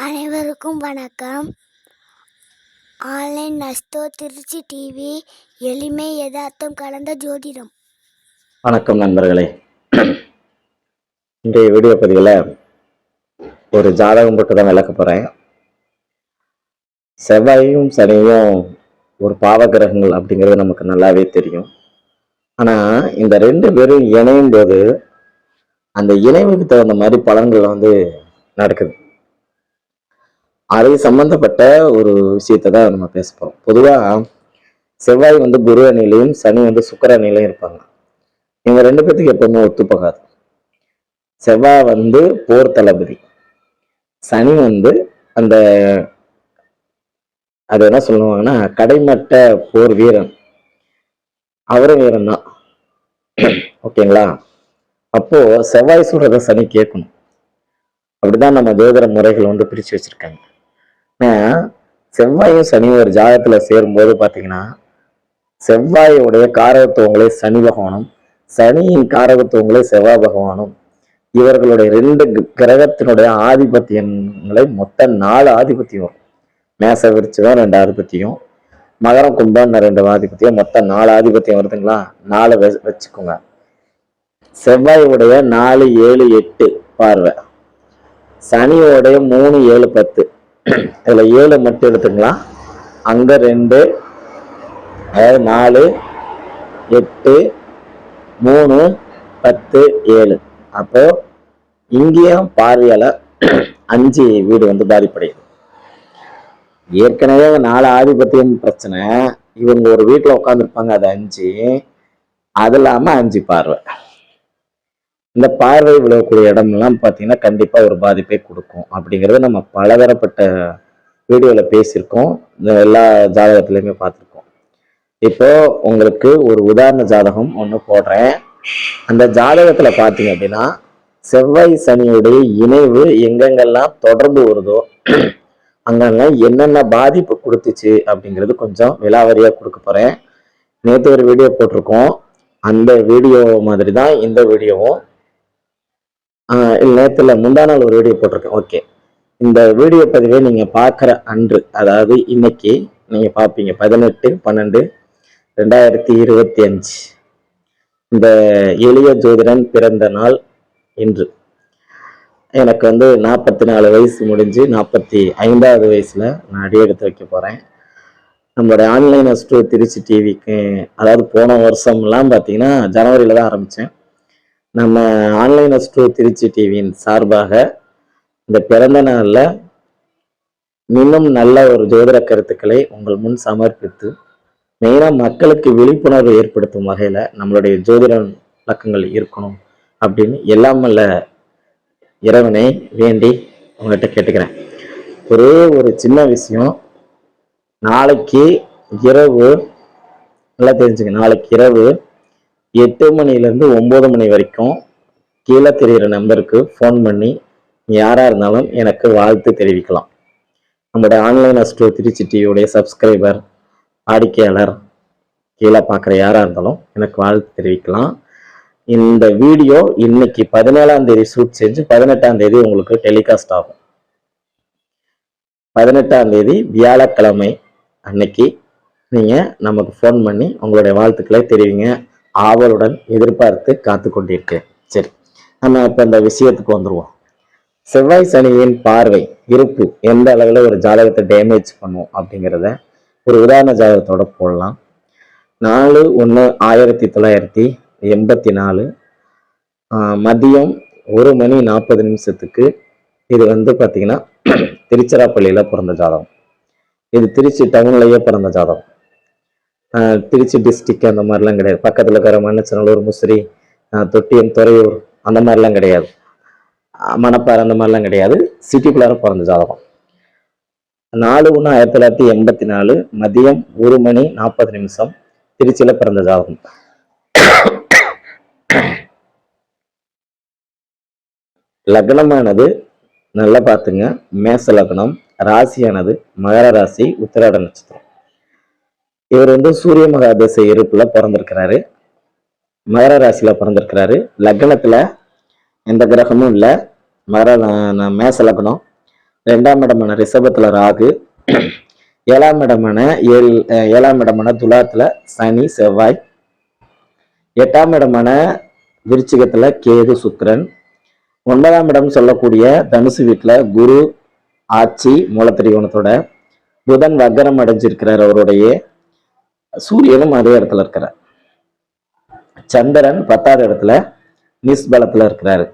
அனைவருக்கும் வணக்கம். Online நஸ்தோ Trichy TV எளிமை யதார்த்தம் கலந்த ஜோதிடம். வணக்கம் நண்பர்களே. இன்றைய வீடியோ பதிவில் ஒரு ஜாதகம் போட்டு தான் விளக்க போகிறேன் செவ்வாயும் சனியும் ஒரு பாவ கிரகங்கள் அப்படிங்கிறது நமக்கு நல்லாவே தெரியும். ஆனால் இந்த ரெண்டு பேரும் இணையும் போது அந்த இணைவுக்கு தகுந்த மாதிரி பலன்கள் வந்து நடக்குது. அது சம்பந்தப்பட்ட ஒரு விஷயத்தை தான் நம்ம பேச போகிறோம் பொதுவாக செவ்வாய் வந்து குரு அணிலையும் சனி வந்து சுக்கர அணிலையும் இருப்பாங்க. இவங்க ரெண்டு பேர்த்துக்கு எப்பவுமே ஒத்துப்போகாது. செவ்வாய் வந்து போர் தளபதி. சனி வந்து அந்த அது என்ன சொல்லுவாங்கன்னா கடைமட்ட போர் வீரன். அவரும் வீரன் தான். ஓகேங்களா அப்போ செவ்வாய் சொல்றத சனி கேட்கணும். அப்படிதான் நம்ம தேவதர முறைகள் வந்து பிரிச்சு வச்சிருக்காங்க. செவ்வாயும் சனியும் ஒரு ஜாதகத்துல சேரும்போது பாத்தீங்கன்னா செவ்வாயுடைய காரகத்துவங்களே சனி பகவானும் சனியின் காரகத்துவங்களே செவ்வாய் பகவானும். இவர்களுடைய ரெண்டு கிரகத்தினுடைய ஆதிபத்தியங்களை மொத்த நாலு ஆதிபத்தியம் வரும். மேச விரிச்சுதான் ரெண்டு ஆதிபத்தியம் மகரம் கும்பம் ரெண்டு ஆதிபத்தியம் மொத்தம் நாலு ஆதிபத்தியம் வருதுங்களா? நாலு வச்சுக்கோங்க. செவ்வாயுடைய நாலு ஏழு எட்டு பார்வை. சனியோடைய மூணு ஏழு பத்து. இதுல ஏழு மட்டும் எடுத்துக்கலாம் அங்கே ரெண்டு அதாவது நாலு எட்டு மூணு பத்து ஏழு. அப்போ இங்கேயும் பார்வையால அஞ்சு வீடு வந்து பாதிப்படையுது. ஏற்கனவே நாலு ஆதிபத்தியம் பிரச்சனை இவங்க ஒரு வீட்டுல உட்காந்துருப்பாங்க அது அஞ்சு. அது இல்லாம அஞ்சு பார்வை. இந்த பார்வை விழக்கூடிய இடம்லாம் பார்த்தீங்கன்னா கண்டிப்பா ஒரு பாதிப்பை கொடுக்கும். அப்படிங்கிறது நம்ம பலதரப்பட்ட வீடியோவில் பேசியிருக்கோம். இந்த எல்லா ஜாதகத்திலையுமே பார்த்துருக்கோம். இப்போ உங்களுக்கு ஒரு உதாரண ஜாதகம் ஒன்று போடுறேன். அந்த ஜாதகத்தில் பார்த்தீங்க அப்படின்னா செவ்வாய் சனியுடைய இணைவு எங்கெங்கெல்லாம் தொடர்ந்து வருதோ அங்கெல்லாம் என்னென்ன பாதிப்பு கொடுத்துச்சு அப்படிங்கிறது கொஞ்சம் விலாவரியாக கொடுக்க போகிறேன் நேற்று ஒரு வீடியோ போட்டிருக்கோம். அந்த வீடியோ மாதிரி தான் இந்த வீடியோவும் நேற்றுல முந்தா நாள் ஒரு வீடியோ போட்டிருக்கேன். ஓகே இந்த வீடியோ பதிவை நீங்கள் பார்க்குற அன்று அதாவது இன்னைக்கு நீங்கள் பார்ப்பீங்க. பதினெட்டு பன்னெண்டு ரெண்டாயிரத்தி இருபத்தி அஞ்சு. இந்த எளிய ஜோதிடன் பிறந்த நாள் இன்று. எனக்கு வந்து நாற்பத்தி நாலு வயசு முடிஞ்சு நாற்பத்தி ஐந்தாவது வயசில் நான் அடி எடுத்து வைக்க போகிறேன் நம்மளுடைய ஆன்லைன் அஸ்ட்ரோ திருச்சி டிவிக்கு அதாவது போன வருஷம்லாம் பார்த்தீங்கன்னா ஜனவரியில் தான் ஆரம்பித்தேன் நம்ம ஆன்லைன் அஸ்ட்ரோ திருச்சி டிவியின் சார்பாக இந்த பிறந்த நாளில் இன்னும் நல்ல ஒரு ஜோதிட கருத்துக்களை உங்கள் முன் சமர்ப்பித்து மெயினாக மக்களுக்கு விழிப்புணர்வு ஏற்படுத்தும் வகையில் நம்மளுடைய ஜோதிட விளக்கங்கள் இருக்கணும் அப்படின்னு எல்லாமல்ல இறைவனை வேண்டி உங்கள்கிட்ட கேட்டுக்கிறேன். ஒரே ஒரு சின்ன விஷயம் நாளைக்கு இரவு நல்லா தெரிஞ்சுங்க நாளைக்கு இரவு எட்டு மணிலேருந்து ஒம்பது மணி வரைக்கும் கீழே தெரிகிற நம்பருக்கு ஃபோன் பண்ணி யாராக இருந்தாலும் எனக்கு வாழ்த்து தெரிவிக்கலாம். நம்முடைய ஆன்லைன் அஸ்ட்ரோ திருச்சி டிவியுடைய சப்ஸ்கிரைபர் வாடிக்கையாளர் கீழே பார்க்குற யாராக இருந்தாலும் எனக்கு வாழ்த்து தெரிவிக்கலாம். இந்த வீடியோ இன்னைக்கு பதினேழாம் தேதி ஷூட் செஞ்சு பதினெட்டாம் தேதி உங்களுக்கு டெலிகாஸ்ட் ஆகும். பதினெட்டாம் தேதி வியாழக்கிழமை அன்னைக்கு நீங்கள் நமக்கு ஃபோன் பண்ணி உங்களுடைய வாழ்த்துக்களை தெரிவிங்க. ஆவலுடன் எதிர்பார்த்து காத்து கொண்டிருக்கேன் சரி நம்ம இப்போ இந்த விஷயத்துக்கு வந்துடுவோம் செவ்வாய் சனியின் பார்வை இருப்பு எந்த அளவில் ஒரு ஜாதகத்தை டேமேஜ் பண்ணும் அப்படிங்கிறத ஒரு உதாரண ஜாதகத்தோட போடலாம். நாலு ஒன்று ஆயிரத்தி தொள்ளாயிரத்தி எண்பத்தி நாலு மதியம் ஒரு மணி நாற்பது நிமிஷத்துக்கு இது வந்து பார்த்தீங்கன்னா திருச்சிராப்பள்ளியில் பிறந்த ஜாதகம். இது திருச்சி டவுன்லேயே பிறந்த ஜாதகம். திருச்சி டிஸ்ட்ரிக் அந்த மாதிரிலாம் கிடையாது. பக்கத்தில் இருக்கிற மண்ணச்சநல்லூர் முசிறி ஆஹ் தொட்டியம் துறையூர் அந்த மாதிரிலாம் கிடையாது. மணப்பாறை அந்த மாதிரிலாம் கிடையாது. சிட்டிக்குள்ளார பிறந்த ஜாதகம். நாலு ஒன்று ஆயிரத்தி தொள்ளாயிரத்தி எண்பத்தி நாலு மதியம் ஒரு மணி நாற்பது நிமிஷம் திருச்சியில் பிறந்த ஜாதகம். லக்னமானது நல்லா பார்த்துங்க. மேச லக்னம் ராசியானது மகர ராசி உத்திராட நட்சத்திரம். இவர் வந்து சூரிய மகாதசை இருப்புல பிறந்திருக்கிறாரு. மகர ராசியில பிறந்திருக்கிறாரு. லக்னத்துல எந்த கிரகமும் இல்லை. மகர மேச லக்னம். ரெண்டாம் இடமான ரிஷபத்துல ராகு. ஏழாம் இடமான ஏழு ஏழாம் இடமான துலாத்துல சனி செவ்வாய். எட்டாம் இடமான விருச்சிகத்துல கேது சுக்கரன். ஒன்பதாம் இடம் சொல்லக்கூடிய தனுசு வீட்டுல குரு ஆட்சி மூலத்திரிகோணத்தோட. புதன் வக்கரம் அடைஞ்சிருக்கிறார் அவருடைய. சூரியனும் அதே இடத்துல இருக்கிறார். சந்திரன் பத்தாவது இடத்துல நிஸ்பலத்தில் இருக்கிறாரு.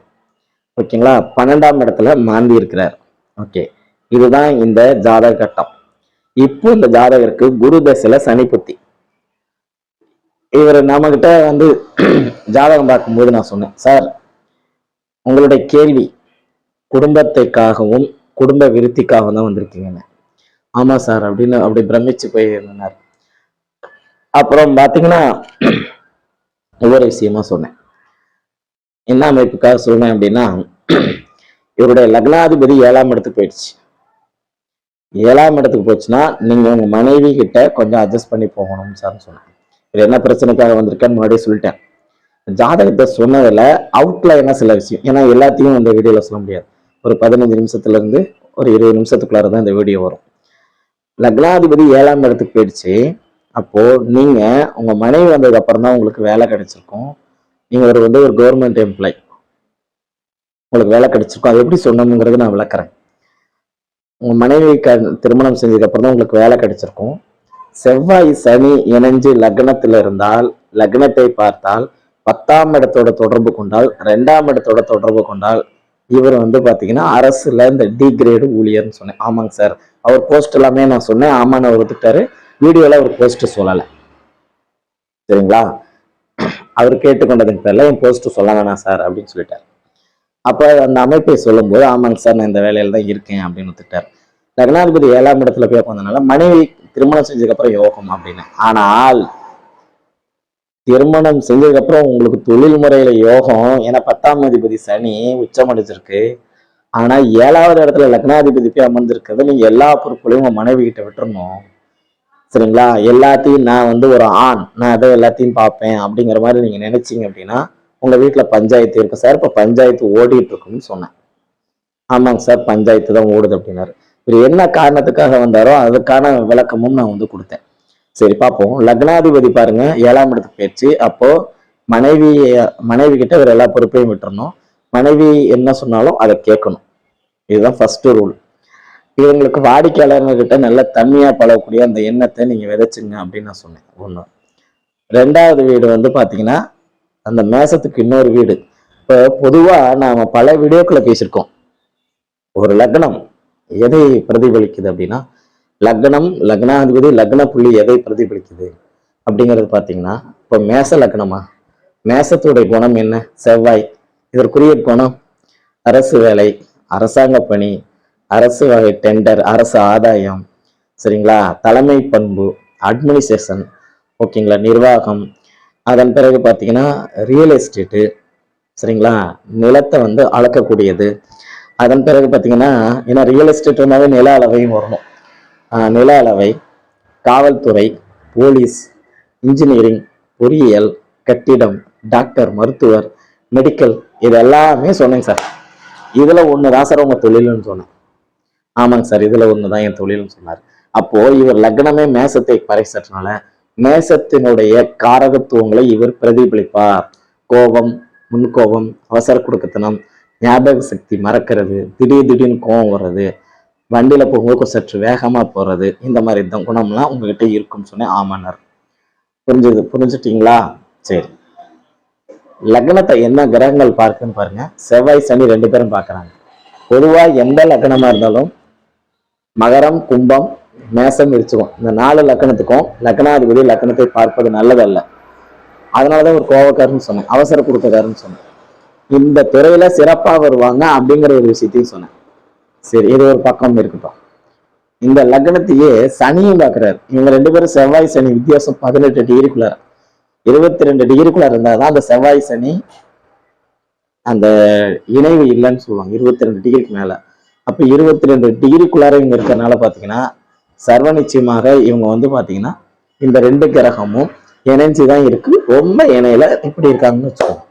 ஓகேங்களா? பன்னெண்டாம் இடத்துல மாந்தி இருக்கிறார். ஓகே. இதுதான் இந்த ஜாதக கட்டம் இப்போ இந்த ஜாதகருக்கு குரு தசையில சனி புத்தி. இவர் நம்ம கிட்ட வந்து ஜாதகம் பார்க்கும்போது நான் சொன்னேன் சார் உங்களுடைய கேள்வி குடும்பத்தைக்காகவும் குடும்ப விருத்திக்காகவும் தான் வந்திருக்கீங்கன்னு. ஆமா சார் அப்படின்னு அப்படி பிரமிச்சு போய் இருந்தார் அப்புறம் பார்த்தீங்கன்னா ஒவ்வொரு விஷயமா சொன்னேன். என்ன அமைப்புக்காக சொன்னேன் அப்படின்னா இவருடைய லக்னாதிபதி ஏழாம் இடத்துக்கு போயிடுச்சு. ஏழாம் இடத்துக்கு போச்சுன்னா நீங்க உங்க மனைவி கிட்ட கொஞ்சம் அட்ஜஸ்ட் பண்ணி போகணும்னு சார் சொன்னேன். இது என்ன பிரச்சனைக்காக வந்திருக்கேன்னு முன்னாடியே சொல்லிட்டேன். ஜாதகத்தை சொன்னதுல என்ன சில விஷயம். ஏன்னா எல்லாத்தையும் இந்த வீடியோல சொல்ல முடியாது. ஒரு பதினஞ்சு நிமிஷத்துல இருந்து ஒரு இருபது நிமிஷத்துக்குள்ளார தான் இந்த வீடியோ வரும். லக்னாதிபதி ஏழாம் இடத்துக்கு போயிடுச்சு. அப்போ நீங்க உங்க மனைவி வந்ததுக்கு அப்புறம் தான் உங்களுக்கு வேலை கிடைச்சிருக்கும். நீங்க ஒரு வந்து ஒரு கவர்மெண்ட் எம்ப்ளாய் உங்களுக்கு வேலை கிடைச்சிருக்கும். அது எப்படி சொன்னோம்ங்கிறது நான் விளக்குறேன். உங்க மனைவி க திருமணம் செஞ்சதுக்கு அப்புறம் தான் உங்களுக்கு வேலை கிடைச்சிருக்கும். செவ்வாய் சனி இணைஞ்சு லக்னத்துல இருந்தால் லக்னத்தை பார்த்தால் பத்தாம் இடத்தோட தொடர்பு கொண்டால் ரெண்டாம் இடத்தோட தொடர்பு கொண்டால் இவர் வந்து பாத்தீங்கன்னா அரசுல இந்த டி கிரேடு ஊழியர்னு சொன்னேன். ஆமாங்க சார். அவர் போஸ்ட் எல்லாமே நான் சொன்னேன். ஆமான்னு அவர் ஒத்துக்கிட்டாரு. வீடியோவில் அவர் போஸ்ட் சொல்லலை. சரிங்களா? அவர் கேட்டுக்கொண்டதுக்கு பேரில் என் போஸ்ட் சொல்ல வேணாம் சார் அப்படின்னு சொல்லிட்டார். அப்ப அந்த அமைப்பை சொல்லும்போது ஆமாங்க சார் நான் இந்த வேலையில தான் இருக்கேன் அப்படின்னு ஒத்துட்டார் லக்னாதிபதி ஏழாம் இடத்துல போய் உட்காந்தனால மனைவி திருமணம் செஞ்சதுக்கு அப்புறம் யோகம் அப்படின்னு. ஆனால் திருமணம் செஞ்சதுக்கு அப்புறம் உங்களுக்கு தொழில் முறையில யோகம் ஏன்னா பத்தாம் அதிபதி சனி உச்சம் அடைஞ்சிருக்கு. ஆனா ஏழாவது இடத்துல லக்னாதிபதி போய் அமர்ந்திருக்கிறது நீங்க எல்லா பொருட்களையும் உங்க மனைவி கிட்ட விட்டுறணும். சரிங்களா? எல்லாத்தையும் நான் வந்து ஒரு ஆண் நான் அதை எல்லாத்தையும் பார்ப்பேன் அப்படிங்கிற மாதிரி நீங்கள் நினைச்சிங்க அப்படின்னா உங்கள் வீட்டில் பஞ்சாயத்து இருக்கும் சார். இப்போ பஞ்சாயத்து ஓடிட்டு இருக்குன்னு சொன்னேன். ஆமாங்க சார் பஞ்சாயத்து தான் ஓடுது அப்படின்னாரு. இவர் என்ன காரணத்துக்காக வந்தாரோ அதுக்கான விளக்கமும் நான் வந்து கொடுத்தேன். சரி பார்ப்போம். லக்னாதிபதி பாருங்க ஏழாம் இடத்துக்கு போயிடுச்சு அப்போ மனைவி மனைவி கிட்ட இவர் எல்லா பொறுப்பையும் விட்டுறணும். மனைவி என்ன சொன்னாலும் அதை கேட்கணும். இதுதான் ஃபர்ஸ்ட் ரூல் இவங்களுக்கு வாடிக்கையாளர்கள் நல்ல தன்மையா பழகக்கூடிய அந்த எண்ணத்தை நீங்க விதைச்சுங்க அப்படின்னு நான் சொன்னேன். ஒண்ணு. ரெண்டாவது வீடு வந்து பாத்தீங்கன்னா அந்த மேசத்துக்கு இன்னொரு வீடு. இப்போ பொதுவா நாம பல வீடியோக்களை பேசியிருக்கோம். ஒரு லக்னம் எதை பிரதிபலிக்குது அப்படின்னா லக்னம் லக்னாதிபதி லக்ன புள்ளி எதை பிரதிபலிக்குது அப்படிங்கிறது பார்த்தீங்கன்னா இப்போ மேச லக்னமா? மேசத்துடைய குணம் என்ன? செவ்வாய். இதற்குரிய குணம் அரசு வேலை அரசாங்க பணி அரசு வகை டெண்டர் அரசு ஆதாயம் சரிங்களா? தலைமை பண்பு அட்மினிஸ்ட்ரேஷன் ஓகேங்களா நிர்வாகம். அதன் பிறகு பார்த்தீங்கன்னா ரியல் எஸ்டேட்டு சரிங்களா? நிலத்தை வந்து அளக்கக்கூடியது. அதன் பிறகு பார்த்தீங்கன்னா ஏன்னா ரியல் எஸ்டேட் நில அளவையும் வரணும். நில அளவை காவல்துறை போலீஸ் இன்ஜினியரிங் பொறியியல் கட்டிடம் டாக்டர் மருத்துவர் மெடிக்கல் இது எல்லாமே சொன்னேங்க சார். இதில் ஒன்று தான் சார் உங்கள் தொழில்னு சொன்னேன். ஆமாங்க சார் இதுல ஒன்று தான் என் தொழில்னு சொன்னார். அப்போ இவர் லக்னமே மேசத்தை பறைசற்றனால மேசத்தினுடைய காரகத்துவங்களை இவர் பிரதிபலிப்பார். கோபம் முன்கோபம் அவசர கொடுக்கத்தனம் ஞாபக சக்தி மறக்கிறது திடீர் திடீர்னு கோபம் வர்றது வண்டியில போகும்போது சற்று வேகமா போறது இந்த மாதிரி தான் குணம்லாம் உங்ககிட்ட இருக்கும்னு சொன்னேன். ஆமாண்ணர் புரிஞ்சுது புரிஞ்சுட்டீங்களா? சரி. லக்னத்தை என்ன கிரகங்கள் பார்க்குன்னு பாருங்க. செவ்வாய் சனி ரெண்டு பேரும் பார்க்குறாங்க. பொதுவாக எந்த லக்னமாக இருந்தாலும் மகரம் கும்பம் மேசம் விரிச்சுக்கும் இந்த நாலு லக்கணத்துக்கும் லக்னாதிபதி லக்னத்தை பார்ப்பது நல்லதல்ல. அதனாலதான் ஒரு கோவக்காரன்னு சொன்னேன். அவசர கொடுக்கக்காரன்னு சொன்னேன். இந்த துறையில சிறப்பா வருவாங்க அப்படிங்கிற ஒரு விஷயத்தையும் சொன்னேன். சரி இது ஒரு பக்கம் இருக்கட்டும். இந்த லக்னத்தையே சனியும் பார்க்குறாரு. இவங்க ரெண்டு பேரும் செவ்வாய் சனி வித்தியாசம் பதினெட்டு டிகிரிக்குள்ள இருபத்தி ரெண்டு டிகிரிக்குள்ள இருந்தாதான் அந்த செவ்வாய் சனி அந்த இணைவு இல்லைன்னு சொல்லுவாங்க. இருபத்தி ரெண்டு டிகிரிக்கு மேல. அப்ப இருபத்தி ரெண்டு டிகிரிக்குள்ளார இவங்க இருக்கிறனால பாத்தீங்கன்னா சர்வ நிச்சயமாக இவங்க வந்து பாத்தீங்கன்னா இந்த ரெண்டு கிரகமும் இணைஞ்சுதான் இருக்கு. ரொம்ப இணையில இப்படி இருக்காங்கன்னு வச்சுக்கோங்க.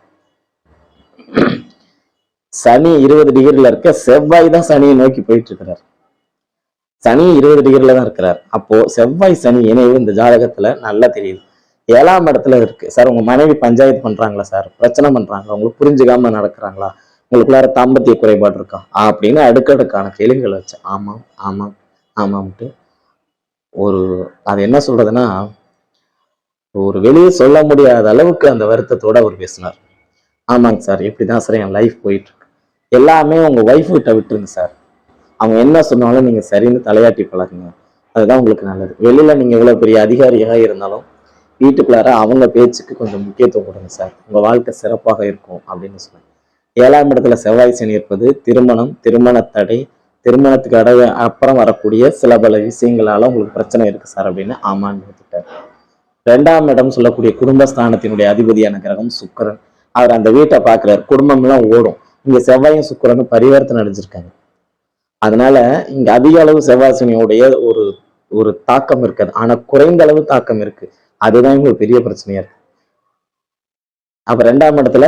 சனி இருபது டிகிரில இருக்க செவ்வாய் தான் சனியை நோக்கி போயிட்டு இருக்கிறார். சனி இருபது டிகிரில தான் இருக்கிறார். அப்போ செவ்வாய் சனி இணைவு இந்த ஜாதகத்துல நல்லா தெரியுது. ஏழாம் இடத்துல இருக்கு. சார் உங்க மனைவி பஞ்சாயத்து பண்றாங்களா சார்? பிரச்சனை பண்றாங்களா? உங்களுக்கு புரிஞ்சுக்காம நடக்கிறாங்களா? உங்களுக்குள்ளார தாம்பத்திய குறைபாடு இருக்கா? அப்படின்னு அடுக்கடுக்கான கேள்விகளை வச்சேன் ஆமாம் ஆமாம் ஆமாம்ட்டு ஒரு அது என்ன சொல்றதுன்னா ஒரு வெளியே சொல்ல முடியாத அளவுக்கு அந்த வருத்தத்தோட அவர் பேசினார். ஆமாங்க சார் இப்படிதான் சார் என் லைஃப் போயிட்டு இருக்கு எல்லாமே உங்க ஒய்ஃப் கிட்ட விட்டுருங்க சார். அவங்க என்ன சொன்னாலும் நீங்க சரின்னு தலையாட்டி பழகுங்க. அதுதான் உங்களுக்கு நல்லது. வெளியில நீங்க எவ்வளவு பெரிய அதிகாரியாக இருந்தாலும் வீட்டுக்குள்ளார அவங்க பேச்சுக்கு கொஞ்சம் முக்கியத்துவம் கொடுங்க சார். உங்க வாழ்க்கை சிறப்பாக இருக்கும் அப்படின்னு சொன்னாங்க ஏழாம் இடத்துல செவ்வாய் சனி இருப்பது திருமணம் திருமண தடை திருமணத்துக்கு அடைய அப்புறம் வரக்கூடிய சில பல விஷயங்களால உங்களுக்கு பிரச்சனை இருக்கு சார் அப்படின்னு ஆமான்னு எடுத்துட்டார் ரெண்டாம் இடம் சொல்லக்கூடிய குடும்பஸ்தானத்தினுடைய அதிபதியான கிரகம் சுக்கிரன். அவர் அந்த வீட்டை பார்க்கிறார். குடும்பம் எல்லாம் ஓடும். இங்க செவ்வாயும் சுக்கரனும் பரிவர்த்தனை அடைஞ்சிருக்காங்க. அதனால இங்க அதிக அளவு செவ்வாய் சனியோடைய ஒரு ஒரு தாக்கம் இருக்காது. ஆனா குறைந்த அளவு தாக்கம் இருக்கு. அதுதான் இங்க ஒரு பெரிய பிரச்சனையா இருக்கு. அப்ப ரெண்டாம் இடத்துல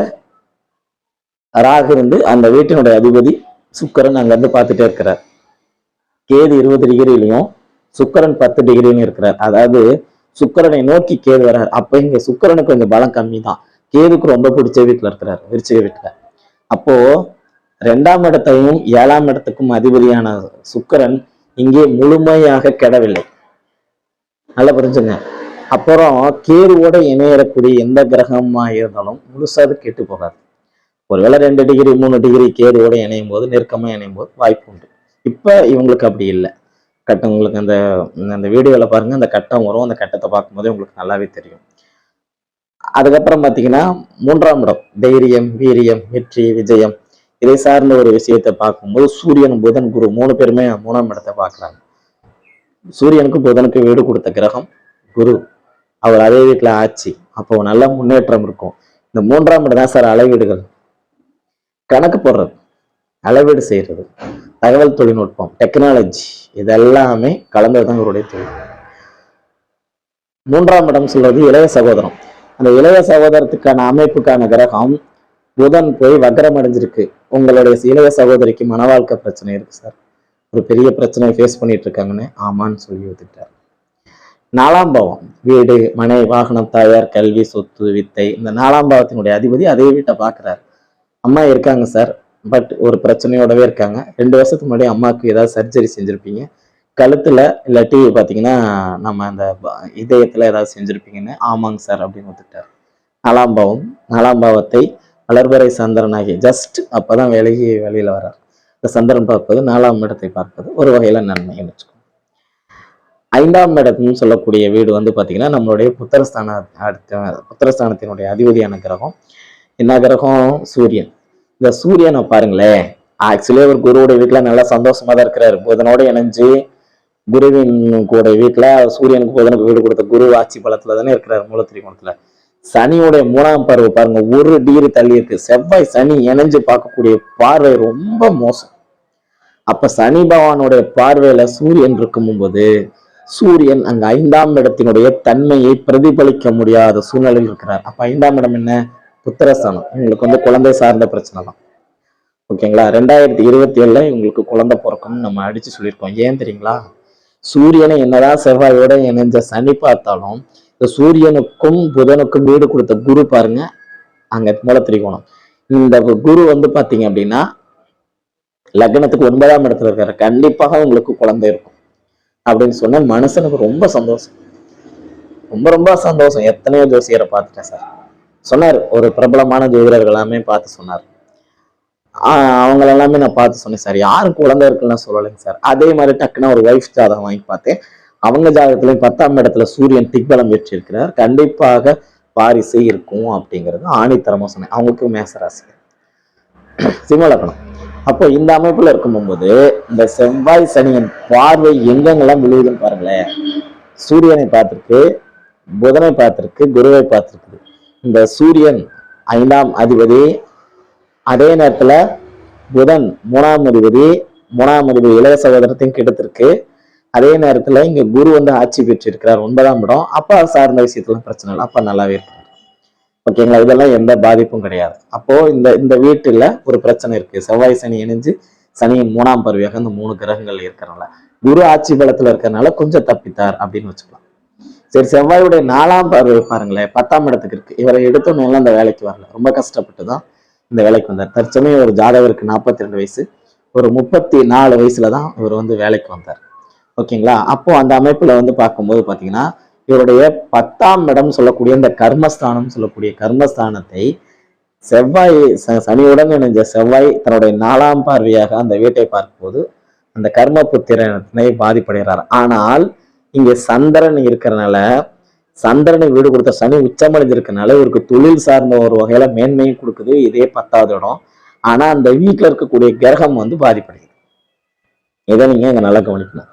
ராகு இருந்து அந்த வீட்டினுடைய அதிபதி சுக்கரன் அங்க இருந்து பார்த்துட்டே இருக்கிறார். கேது இருபது டிகிரிலையும் சுக்கரன் பத்து டிகிரிலையும் இருக்கிறார். அதாவது சுக்கரனை நோக்கி கேது வர்றார். அப்ப இங்க சுக்கரனுக்கு கொஞ்சம் பலம் கம்மி தான் கேதுக்கு ரொம்ப பிடிச்ச வீட்டுல இருக்கிறார் விருச்சிக வீட்டுல அப்போ ரெண்டாம் இடத்தையும் ஏழாம் இடத்துக்கும் அதிபதியான சுக்கரன் இங்கே முழுமையாக கெடவில்லை. நல்லா புரிஞ்சுங்க. அப்புறம் கேதுவோட இணையறக்கூடிய எந்த கிரகமாக இருந்தாலும் முழுசா அது கெட்டு போகாது. ஒருவேளை ரெண்டு டிகிரி மூணு டிகிரி கேதுவோட இணையும் போது நெருக்கமா இணையும் போது வாய்ப்பு உண்டு. இப்ப இவங்களுக்கு அப்படி இல்லை. கட்டம் உங்களுக்கு அந்த அந்த வீடியோல பாருங்க அந்த கட்டம் வரும் அந்த கட்டத்தை பார்க்கும்போதே உங்களுக்கு நல்லாவே தெரியும். அதுக்கப்புறம் பார்த்தீங்கன்னா மூன்றாம் இடம் தைரியம் வீரியம் வெற்றி விஜயம். இதை சார்ந்த ஒரு விஷயத்தை பார்க்கும்போது சூரியன் புதன் குரு மூணு பேருமே மூணாம் இடத்தை பார்க்குறாங்க. சூரியனுக்கு புதனுக்கு வீடு கொடுத்த கிரகம் குரு. அவர் அதே வீட்டில் ஆட்சி. அப்போ நல்ல முன்னேற்றம் இருக்கும். இந்த மூன்றாம் இடம் தான் சார் அளவீடுகள் கணக்கு போடுறது அளவீடு செய்யறது தகவல் தொழில்நுட்பம் டெக்னாலஜி இதெல்லாமே கலந்ததுதான் இவருடைய தொழில். மூன்றாம் இடம் சொல்றது இளைய சகோதரம். அந்த இளைய சகோதரத்துக்கான அமைப்புக்கான கிரகம் புதன் போய் வக்ரம் அடைஞ்சிருக்கு. உங்களுடைய இளைய சகோதரிக்கு மன வாழ்க்கை பிரச்சனை இருக்கு சார். ஒரு பெரிய பிரச்சனையை ஃபேஸ் பண்ணிட்டு இருக்காங்கன்னு ஆமான்னு சொல்லி ஒத்துட்டார் நாலாம் பாவம் வீடு மனை வாகனம் தாயார் கல்வி சொத்து வித்தை இந்த நாலாம் பாவத்தினுடைய அதிபதி அதே வீட்டை பார்க்குறாரு. அம்மா இருக்காங்க சார். பட் ஒரு பிரச்சனையோடவே இருக்காங்க. ரெண்டு வருஷத்துக்கு முன்னாடி அம்மாவுக்கு ஏதாவது சர்ஜரி செஞ்சுருப்பீங்க. கழுத்துல இல்லாட்டி பார்த்தீங்கன்னா நம்ம அந்த இதயத்தில் இதயத்துல ஏதாவது செஞ்சுருப்பீங்கன்னு ஆமாங்க சார் அப்படின்னு ஒத்துக்கிட்டார். நாலாம் பாவம் நாலாம் பாவத்தை வளர்பறை சந்திரனாகி ஜஸ்ட் அப்பதான் விலகி வெளியில் வர்றார். இந்த சந்திரன் பார்ப்பது நாலாம் இடத்தை பார்ப்பது ஒரு வகையில நன்மைன்னு வச்சுக்கோங்க. ஐந்தாம் இடம்னு சொல்லக்கூடிய வீடு வந்து பாத்தீங்கன்னா நம்மளுடைய புத்திரஸ்தான அடுத்த புத்திரஸ்தானத்தினுடைய அதிபதியான கிரகம். என்ன கிரகம்? சூரியன். இந்த சூரியனை பாருங்களேன். ஆக்சுவலி அவர் குருவோட வீட்டுல நல்லா சந்தோஷமா தான் இருக்கிறாரு. புதனோட இணைஞ்சு குருவின் கூட வீட்டுல சூரியனுக்கு புதனுக்கு வீடு கொடுத்த குரு ஆட்சி பலத்துல தானே இருக்கிறாரு மூலத்திரிகோணத்துல. சனியோடைய மூணாம் பார்வை பாருங்க ஒரு டிகிரி தள்ளி இருக்கு. செவ்வாய் சனி இணைஞ்சு பார்க்கக்கூடிய பார்வை ரொம்ப மோசம். அப்ப சனி பகவானுடைய பார்வையில சூரியன் இருக்கும்போது சூரியன் அங்க ஐந்தாம் இடத்தினுடைய தன்மையை பிரதிபலிக்க முடியாத சூழ்நிலையில் இருக்கிறார். அப்ப ஐந்தாம் இடம் என்ன? புத்திரஸ்தானம். இவங்களுக்கு வந்து குழந்தை சார்ந்த பிரச்சனை தான் ஓகேங்களா? ரெண்டாயிரத்தி இருபத்தி ஏழுல இவங்களுக்கு குழந்தை பிறக்கும்னு நம்ம அடிச்சு சொல்லியிருக்கோம். ஏன் தெரியுங்களா? சூரியனை என்னதான் செவ்வாயோட இணைஞ்ச சனி பார்த்தாலும் இந்த சூரியனுக்கும் புதனுக்கும் வீடு கொடுத்த குரு பாருங்க அங்க மூலத்திரிகோணம் இந்த குரு வந்து பாத்தீங்க அப்படின்னா லக்னத்துக்கு ஒன்பதாம் இடத்துல இருக்காரு. கண்டிப்பாக உங்களுக்கு குழந்தை இருக்கும். அப்படின்னு சொன்ன மனுஷனுக்கு ரொம்ப சந்தோஷம். ரொம்ப ரொம்ப சந்தோஷம். எத்தனையோ ஜோசியரை பார்த்துட்டேன் சார். சொன்னார். ஒரு பிரபலமான ஜோதிடர்கள் எல்லாமே பார்த்து சொன்னார். ஆஹ் அவங்கள எல்லாமே நான் பார்த்து சொன்னேன் சார் யாரும் குழந்தை இருக்குன்னு சொல்லலைங்க சார். அதே மாதிரி டக்குன்னு ஒரு ஒய்ஃப் ஜாதகம் வாங்கி பார்த்தேன். அவங்க ஜாதகத்திலையும் பத்தாம் இடத்துல சூரியன் திக்பலம் பெற்றிருக்கிறார். கண்டிப்பாக பாரிசு இருக்கும் அப்படிங்கிறது ஆணித்தரமாக சொன்னேன். அவங்களுக்கு மேசராசி. சிம்மலக்கணம் அப்போ இந்த அமைப்புல இருக்கும்போது இந்த செவ்வாய் சனியின் பார்வை எங்கெங்கெல்லாம் விழுகுதுன்னு பாருங்களேன். சூரியனை பார்த்திருக்கு புதனை பார்த்திருக்கு குருவை பார்த்திருக்குது. இந்த சூரியன் ஐந்தாம் அதிபதி. அதே நேரத்துல புதன் மூணாம் அதிபதி. மூணாம் அதிபதி இளைய சகோதரத்தையும் கெடுத்திருக்கு. அதே நேரத்துல இங்க குரு வந்து ஆட்சி பெற்றிருக்கிறார் ஒன்பதாம் இடம். அப்பா சார்ந்த விஷயத்துல பிரச்சனை இல்லை. அப்பா நல்லாவே இருக்கிறார் ஓகேங்களா இதெல்லாம் எந்த பாதிப்பும் கிடையாது. அப்போ இந்த இந்த வீட்டுல ஒரு பிரச்சனை இருக்கு. செவ்வாய் சனி இணைஞ்சு சனியின் மூணாம் பருவியாக இந்த மூணு கிரகங்கள் இருக்கிறனால. குரு ஆட்சி பலத்துல இருக்கிறனால கொஞ்சம் தப்பித்தார் அப்படின்னு வச்சுக்கலாம். சரி செவ்வாயுடைய நாலாம் பார்வை பாருங்களேன் பத்தாம் இடத்துக்கு இருக்கு. இவரை எடுத்தோன்னு எல்லாம் வேலைக்கு வரல. ரொம்ப கஷ்டப்பட்டு தான் இந்த வேலைக்கு வந்தார். தற்சமயம் ஒரு ஜாதகருக்கு நாற்பத்தி ரெண்டு வயசு ஒரு முப்பத்தி நாலு வயசுல தான் இவர் வந்து வேலைக்கு வந்தார். ஓகேங்களா? அப்போ அந்த அமைப்புல வந்து பார்க்கும்போது பாத்தீங்கன்னா இவருடைய பத்தாம் இடம் சொல்லக்கூடிய இந்த கர்மஸ்தானம் சொல்லக்கூடிய கர்மஸ்தானத்தை செவ்வாய் ச- சனியுடன் இணைஞ்ச செவ்வாய் தன்னுடைய நாலாம் பார்வையாக அந்த வீட்டை பார்க்கும்போது அந்த கர்ம புத்திரனை பாதிப்படைகிறார். ஆனால் இங்க சந்திரன் இருக்கிறனால சந்திரனை வீடு கொடுத்த சனி உச்சமடைஞ்சிருக்கனால இவருக்கு தொழில் சார்ந்த ஒரு வகையில மேன்மையும் கொடுக்குது. இதே பத்தாவது இடம். ஆனா அந்த வீட்டுல இருக்கக்கூடிய கிரகம் வந்து பாதிப்படையுது. இதை நீங்க அங்க நல்லா கவனிக்கணும்.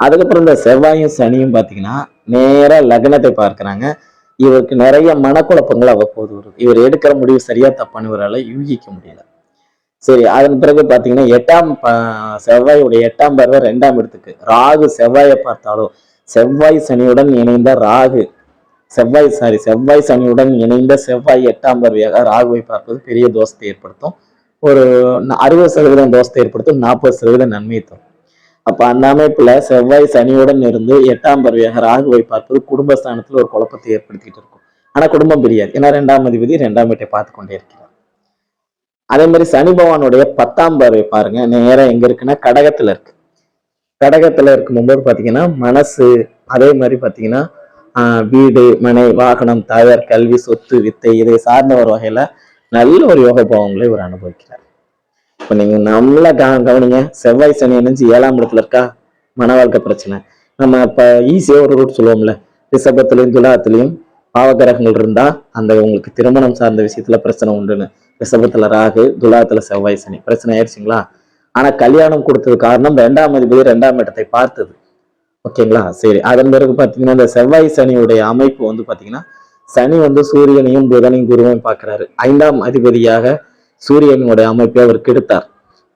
அதுக்கப்புறம் இந்த செவ்வாயும் சனியும் பாத்தீங்கன்னா நேரா லக்னத்தை பார்க்குறாங்க. இவருக்கு நிறைய மனக்குழப்பங்கள் அவ்வப்போது வருது. இவர் எடுக்கிற முடிவு சரியா தப்பான்னு இவரால யூகிக்க முடியல. சரி அதன் பிறகு பாத்தீங்கன்னா எட்டாம் செவ்வாயுடைய எட்டாம் பருவ ரெண்டாம் இடத்துக்கு. ராகு செவ்வாயை பார்த்தாலும் செவ்வாய் சனியுடன் இணைந்த ராகு. செவ்வாய் சாரி செவ்வாய் சனியுடன் இணைந்த செவ்வாய் எட்டாம் பார்வையாக ராகுவை பார்ப்பது பெரிய தோஷத்தை ஏற்படுத்தும். ஒரு அறுபது சதவீதம் தோஷத்தை ஏற்படுத்தும் நாற்பது சதவீதம் நன்மையை தரும். அப்ப அந்த அமைப்புல செவ்வாய் சனியுடன் இருந்து எட்டாம் பருவியாக ராகுவை பார்ப்பது குடும்பஸ்தானத்துல ஒரு குழப்பத்தை ஏற்படுத்திட்டு இருக்கும். ஆனா குடும்பம் பிரியாது. ஏன்னா ரெண்டாம் அதிபதி ரெண்டாம் வீட்டை பார்த்து கொண்டே இருக்கிறார். அதே மாதிரி சனி பகவானுடைய பத்தாம் பார்வை பாருங்க நேரம் எங்க இருக்குன்னா கடகத்துல இருக்கு. கடகத்தில் இருக்கும்போது பார்த்தீங்கன்னா மனசு அதே மாதிரி பார்த்தீங்கன்னா ஆஹ் வீடு மனை வாகனம் தயார் கல்வி சொத்து வித்தை இதை சார்ந்த ஒரு வகையில நல்ல ஒரு யோக பாவங்களை இவர் அனுபவிக்கிறார். இப்போ நீங்கள் நம்மளை கவ- கவனிங்க. செவ்வாய் சனி இணைஞ்சு ஏழாம் இடத்துல இருக்கா? மன வாழ்க்கை பிரச்சனை. நம்ம இப்போ ஈஸியாக ஒரு ரூட் சொல்லுவோம்ல. ரிஷபத்திலையும் துலாத்துலேயும் பாவகிரகங்கள் இருந்தால் அந்த உங்களுக்கு திருமணம் சார்ந்த விஷயத்துல பிரச்சனை உண்டுன்னு. ரிசபத்தில் ராகு துலாத்துல செவ்வாய் சனி. பிரச்சனை ஆயிடுச்சுங்களா? ஆனா கல்யாணம் கொடுத்தது காரணம் ரெண்டாம் அதிபதி ரெண்டாம் இடத்தை பார்த்தது. ஓகேங்களா? சரி அதன் பிறகு பாத்தீங்கன்னா இந்த செவ்வாய் சனியுடைய அமைப்பு வந்து பாத்தீங்கன்னா சனி வந்து சூரியனையும் புதனையும் குருவையும் பார்க்கிறாரு. ஐந்தாம் அதிபதியாக சூரியனுடைய அமைப்பை அவர் கெடுத்தார்.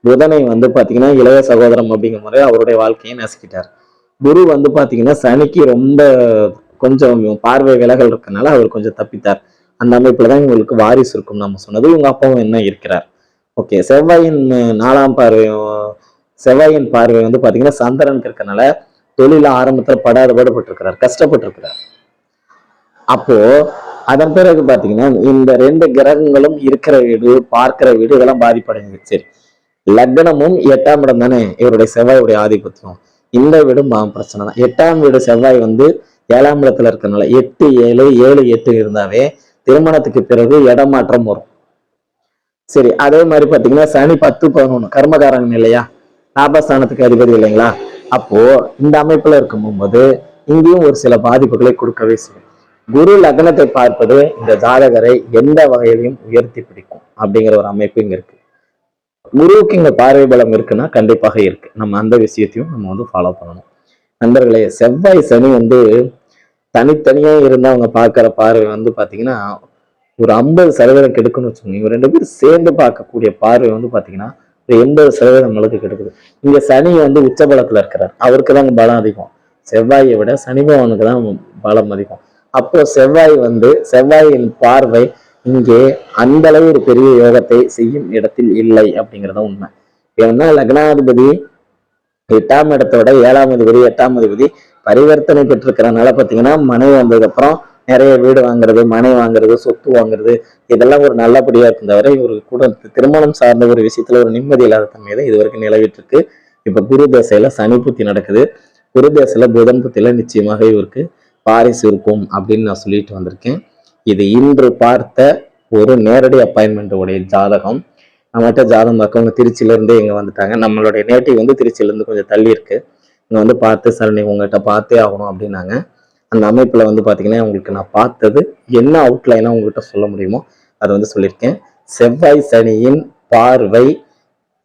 புதனை வந்து பாத்தீங்கன்னா இளைய சகோதரம் அப்படிங்கிற முறை அவருடைய வாழ்க்கையை நசுக்கிட்டார். குரு வந்து பாத்தீங்கன்னா சனிக்கு ரொம்ப கொஞ்சம் பார்வை விலகல் இருக்கனால அவர் கொஞ்சம் தப்பித்தார். அந்த அமைப்புல தான் இவங்களுக்கு வாரிசு இருக்கும் நம்ம சொன்னது. இவங்க அப்பாவும் என்ன இருக்கிறார்? ஓகே செவ்வாயின் நாலாம் பார்வையும் செவ்வாயின் பார்வை வந்து பாத்தீங்கன்னா சந்திரனுக்கு இருக்கனால தொழில ஆரம்பத்துல படாத பாடுபட்டிருக்கிறார் கஷ்டப்பட்டிருக்கிறார். அப்போ அதன் பிறகு பாத்தீங்கன்னா இந்த ரெண்டு கிரகங்களும் இருக்கிற வீடு பார்க்கிற வீடு இதெல்லாம் பாதிப்படைஞ்சது சரி லக்னமும் எட்டாம் இடம் தானே இவருடைய செவ்வாயுடைய ஆதிபத்தியம். இந்த வீடும் பிரச்சனை தான். எட்டாம் வீடு செவ்வாய் வந்து ஏழாம் இடத்துல இருக்கறனால எட்டு ஏழு ஏழு எட்டு இருந்தாவே திருமணத்துக்கு பிறகு இடமாற்றம் வரும். சரி அதே மாதிரி பாத்தீங்கன்னா சனி பத்து பதினொன்று கர்மகாரன் இல்லையா? லாபஸ்தானத்துக்கு அதிபதி இல்லைங்களா? அப்போ இந்த அமைப்புல இருக்கும்போது இங்கேயும் ஒரு சில பாதிப்புகளை கொடுக்கவே செய்யும். குரு லக்னத்தை பார்ப்பது இந்த ஜாதகரை எந்த வகையிலையும் உயர்த்தி பிடிக்கும் அப்படிங்கிற ஒரு அமைப்பு இங்க இருக்கு. குருவுக்கு இங்க பார்வை பலம் இருக்குன்னா கண்டிப்பாக இருக்கு. நம்ம அந்த விஷயத்தையும் நம்ம வந்து ஃபாலோ பண்ணணும். நண்பர்களே செவ்வாய் சனி வந்து தனித்தனியா இருந்து அவங்க பார்க்கிற பார்வை வந்து பாத்தீங்கன்னா ஒரு ஐம்பது சதவீதம் கெடுக்குன்னு வச்சுக்கோங்க. இவங்க ரெண்டு பேரும் சேர்ந்து பார்க்கக்கூடிய பார்வை வந்து பாத்தீங்கன்னா ஒரு எண்பது சதவீதம் அளவுக்கு கெடுக்குது. இங்க சனி வந்து உச்ச பலத்துல இருக்கிறார். அவருக்கு தான் பலம் அதிகம். செவ்வாயை விட சனி பவனுக்கு தான் பலம் அதிகம். அப்போ செவ்வாய் வந்து செவ்வாயின் பார்வை இங்கே அந்த அளவு ஒரு பெரிய யோகத்தை செய்யும் இடத்தில் இல்லை அப்படிங்கிறத உண்மை. ஏன்னா லக்னாதிபதி எட்டாம் இடத்தோட ஏழாம் அதிபதி எட்டாம் அதிபதி பரிவர்த்தனை பெற்றிருக்கிறனால பார்த்தீங்கன்னா மனைவி வந்ததுக்கு அப்புறம் நிறைய வீடு வாங்குறது மனை வாங்குறது சொத்து வாங்குறது இதெல்லாம் ஒரு நல்லபடியா இருக்கும் தவிர இவருக்கு கூட திருமணம் சார்ந்த ஒரு விஷயத்துல ஒரு நிம்மதி இல்லாத தன்மை தான் இது வரைக்கும் நிலவிட்டு இருக்கு இப்ப குரு தசையில சனி புத்தி நடக்குது. குரு தசையில புதன் புத்தியில நிச்சயமாக இவருக்கு பாரிசு இருக்கும் அப்படின்னு நான் சொல்லிட்டு வந்திருக்கேன். இது இன்று பார்த்த ஒரு நேரடி அப்பாயின்மெண்ட் உடைய ஜாதகம். நம்மகிட்ட ஜாதகம் பார்க்கவங்க திருச்சியில இருந்தே இங்க வந்துட்டாங்க. நம்மளுடைய நேட்டிவ் வந்து திருச்சியில இருந்து கொஞ்சம் தள்ளி இருக்கு. இங்க வந்து பார்த்து சார் உங்ககிட்ட பார்த்தே ஆகணும் அப்படின்னாங்க. அந்த அமைப்பில் வந்து பார்த்தீங்கன்னா உங்களுக்கு நான் பார்த்தது என்ன அவுட்லைனா உங்கள்கிட்ட சொல்ல முடியுமோ அதை வந்து சொல்லியிருக்கேன். செவ்வாய் சனியின் பார்வை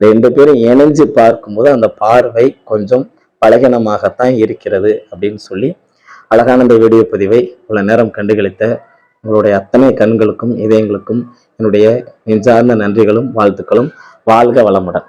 ரெண்டு பேரும் இணைஞ்சு பார்க்கும்போது அந்த பார்வை கொஞ்சம் பலகீனமாகத்தான் இருக்கிறது அப்படின்னு சொல்லி அழகான இந்த வீடியோ பதிவை இவ்வளோ நேரம் கண்டுகளித்த உங்களுடைய அத்தனை கண்களுக்கும் இதயங்களுக்கும் என்னுடைய நெஞ்சார்ந்த நன்றிகளும் வாழ்த்துக்களும். வாழ்க வளமுடன்.